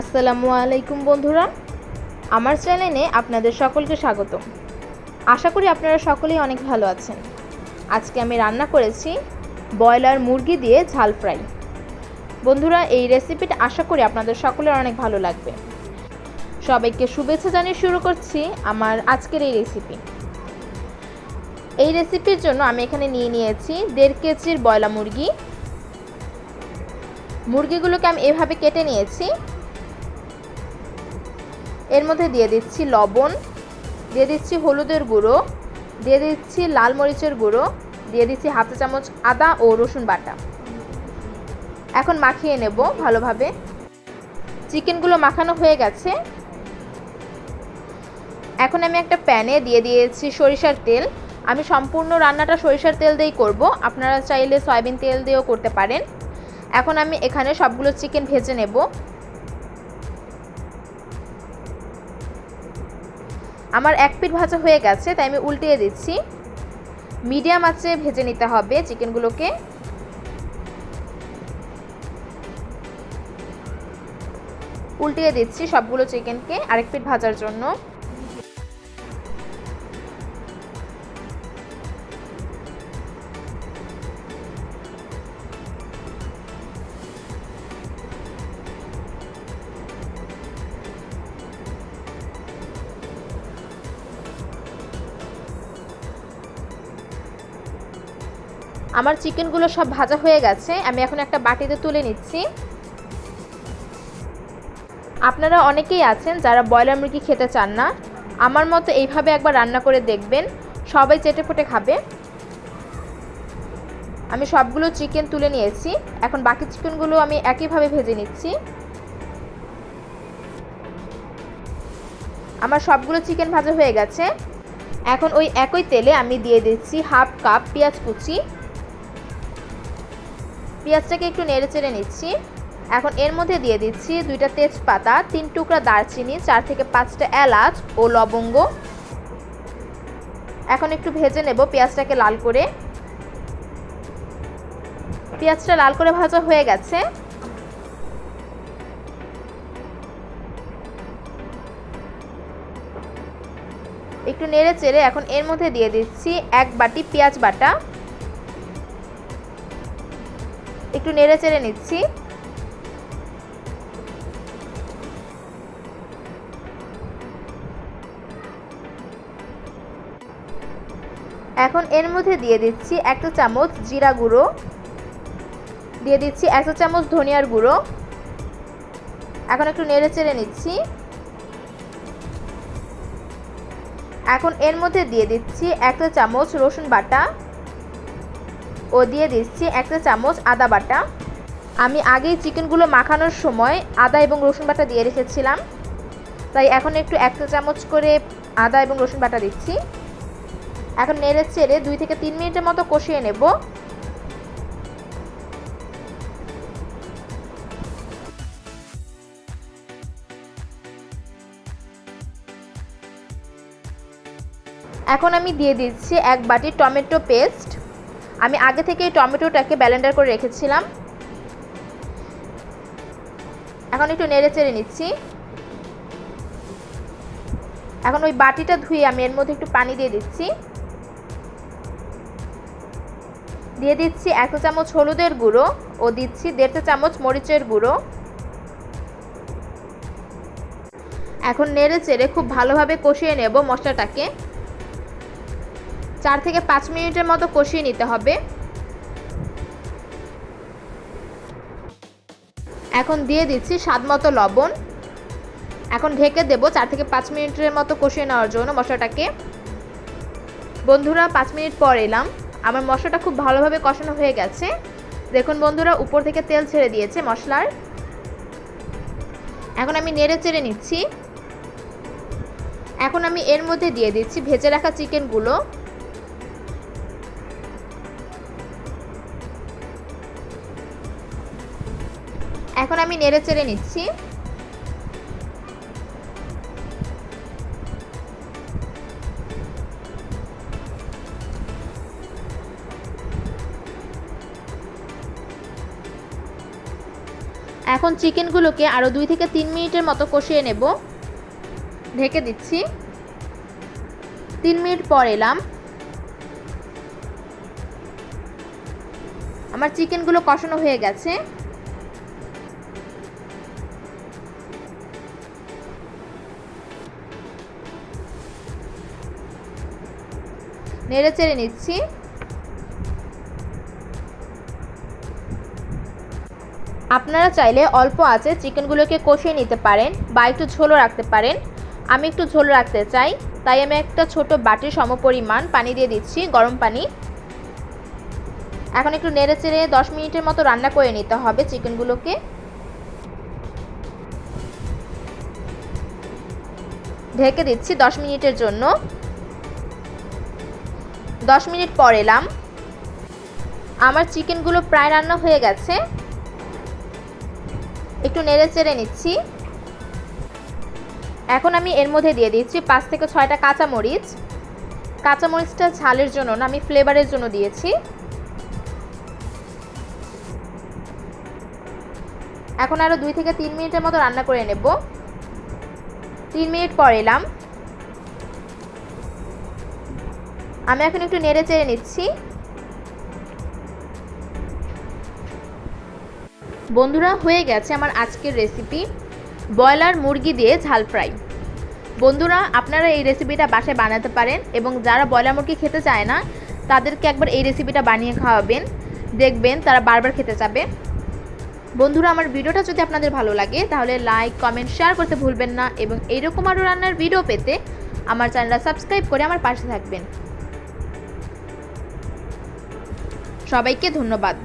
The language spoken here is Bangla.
আসসালামু আলাইকুম বন্ধুরা। আমার চ্যানেলে আপনাদের সকলকে স্বাগত আশা করি আপনারা সকলেই অনেক ভালো আছেন। আজকে আমি রান্না করেছি ব্রয়লার মুরগি দিয়ে ঝাল ফ্রাই। বন্ধুরা, এই রেসিপিটা আশা করি আপনাদের সকলের অনেক ভালো লাগবে। সবাইকে শুভেচ্ছা জানিয়ে শুরু করছি আমার আজকের এই রেসিপি। এই রেসিপির জন্য আমি এখানে নিয়ে নিয়েছি দেড় কেজির ব্রয়লার মুরগি। মুরগিগুলোকে আমি এভাবে কেটে নিয়েছি। এর মধ্যে দিয়ে দিচ্ছি লবণ, দিয়ে দিচ্ছি হলুদের গুঁড়ো, দিয়ে দিচ্ছি লাল মরিচের গুঁড়ো, দিয়ে দিচ্ছি হাফ চা চামচ আদা ও রসুন বাটা। এখন মাখিয়ে নেব ভালোভাবে। চিকেনগুলো মাখানো হয়ে গেছে। এখন আমি একটা প্যানে দিয়ে দিয়েছি সরিষার তেল। আমি সম্পূর্ণ রান্নাটা সরিষার তেল দিয়েই করব। আপনারা চাইলে সয়াবিন তেল দিয়েও করতে পারেন। এখন আমি এখানে সবগুলো চিকেন ভেজে নেব। আমার এক পিঠ ভাজা হয়ে গেছে, তাই আমি উল্টিয়ে দিচ্ছি। মিডিয়াম আঁচে ভেজে নিতে হবে চিকেনগুলোকে। উল্টিয়ে দিচ্ছি সবগুলো চিকেনকে আরেক পিঠ ভাজার জন্য। আমার চিকেনগুলো সব ভাজা হয়ে গেছে, আমি এখন একটা বাটিতে তুলে নিচ্ছি। আপনারা অনেকেই আছেন যারা ব্রয়লার মুরগি খেতে চান না, আমার মতো এইভাবে একবার রান্না করে দেখবেন, সবাই চেটে ফুটে খাবে। আমি সবগুলো চিকেন তুলে নিয়েছি, এখন বাকি চিকেনগুলো আমি একইভাবে ভেজে নিচ্ছি। আমার সবগুলো চিকেন ভাজা হয়ে গেছে। এখন ওই একই তেলে আমি দিয়ে দিচ্ছি হাফ কাপ পেঁয়াজ কুচি। পেঁয়াজটাকে একটু নেড়ে চেড়ে নিচ্ছি। এখন এর মধ্যে দিয়ে দিচ্ছি দুইটা তেজপাতা, তিন টুকরা দারচিনি, চার থেকে পাঁচটা এলাচ ও লবঙ্গ। এখন একটু ভেজে নেব পেঁয়াজটাকে লাল করে। পেঁয়াজটা লাল করে ভাজা হয়ে গেছে। একটু নেড়ে চেড়ে এখন এর মধ্যে দিয়ে দিচ্ছি এক বাটি পেঁয়াজ বাটা। একটু নেড়ে চেড়ে নিচ্ছি। এখন এর মধ্যে দিয়ে দিচ্ছি একটা চামচ জিরা গুঁড়ো। দিয়ে দিচ্ছি একটা চামচ ধনিয়ার গুঁড়ো। এখন একটু নেড়ে চেড়ে নিচ্ছি। এখন এর মধ্যে দিয়ে দিচ্ছি একটা চামচ রসুন বাটা। ও দিয়ে দিচ্ছি একটা চামচ আদা বাটা। আমি আগেই চিকেনগুলো মাখানোর সময় আদা এবং রসুন বাটা দিয়ে রেখেছিলাম। তাই এখন একটু একটা চামচ করে আদা এবং রসুন বাটা দিচ্ছি। এখন নেড়ে চেড়ে দুই থেকে তিন মিনিটের মতো কষিয়ে নেব। এখন আমি দিয়ে দিচ্ছি এক বাটি টমেটো পেস্ট। আমি আগে থেকে টমেটোটাকে ব্যালেন্ডার করে রেখেছিলাম। এখন একটু নেড়ে চেড়ে নিচ্ছি। এখন ওই বাটিটা ধুয়ে আমি এর মধ্যে একটু পানি দিয়ে দিচ্ছি। দিয়ে দিচ্ছি এক চামচ হলুদের গুঁড়ো ও দিচ্ছি দেড় চামচ মরিচের গুঁড়ো। এখন নেড়ে চেড়ে খুব ভালোভাবে কষিয়ে নেব মশলাটাকে। চার থেকে পাঁচ মিনিটের মতো কষিয়ে নিতে হবে। এখন দিয়ে দিচ্ছি স্বাদ মতো লবণ। এখন ঢেকে দেবো চার থেকে পাঁচ মিনিটের মতো কষিয়ে নেওয়ার জন্য মশলাটাকে। বন্ধুরা, পাঁচ মিনিট পর এলাম। আমার মশলাটা খুব ভালোভাবে কষানো হয়ে গেছে। দেখুন বন্ধুরা, উপর থেকে তেল ছেড়ে দিয়েছে মশলার। এখন আমি নেড়ে চেড়ে নিচ্ছি। এখন আমি এর মধ্যে দিয়ে দিচ্ছি ভেজে রাখা চিকেনগুলো। এখন আমি নেড়ে চেড়ে নিচ্ছি। এখন চিকেনগুলোকে আরও দুই থেকে তিন মিনিটের মতো কষিয়ে নেব। ঢেকে দিচ্ছি। তিন মিনিট পর এলাম। আমার চিকেনগুলো কষানো হয়ে গেছে। নেড়ে চেড়ে নিচ্ছি। আপনারা চাইলে অল্প আছে চিকেনগুলোকে কষিয়ে নিতে পারেন বা একটু ঝোলও রাখতে পারেন। আমি একটু ঝোল রাখতে চাই, তাই আমি একটা ছোট বাটির সমপরিমাণ পানি দিয়ে দিচ্ছি, গরম পানি। এখন একটু নেড়ে চেড়ে দশ মিনিটের মতো রান্না করে নিতে হবে চিকেনগুলোকে। ঢেকে দিচ্ছি দশ মিনিটের জন্য। দশ মিনিট পর এলাম। আমার চিকেনগুলো প্রায় রান্না হয়ে গেছে। একটু নেড়ে চেড়ে নিচ্ছি। এখন আমি এর মধ্যে দিয়ে দিচ্ছি পাঁচ থেকে ছয়টা কাঁচামরিচ। কাঁচামরিচটা ঝালের জন্য না, আমি ফ্লেভারের জন্য দিয়েছি। এখন আরও দুই থেকে তিন মিনিটের মতো রান্না করে নেব। তিন মিনিট পর এলাম। আমি এখন একটু নেড়ে চেড়ে নিচ্ছি। বন্ধুরা, হয়ে গেছে আমার আজকের রেসিপি ব্রয়লার মুরগি দিয়ে ঝাল ফ্রাই। বন্ধুরা, আপনারা এই রেসিপিটা বাসায় বানাতে পারেন এবং যারা ব্রয়লার মুরগি খেতে চায় না, তাদেরকে একবার এই রেসিপিটা বানিয়ে খাওয়াবেন। দেখবেন তারা বারবার খেতে চাবে। বন্ধুরা, আমার ভিডিওটা যদি আপনাদের ভালো লাগে, তাহলে লাইক কমেন্ট শেয়ার করতে ভুলবেন না এবং এইরকম আরও রান্নার ভিডিও পেতে আমার চ্যানেলটা সাবস্ক্রাইব করে আমার পাশে থাকবেন। সবাইকে ধন্যবাদ।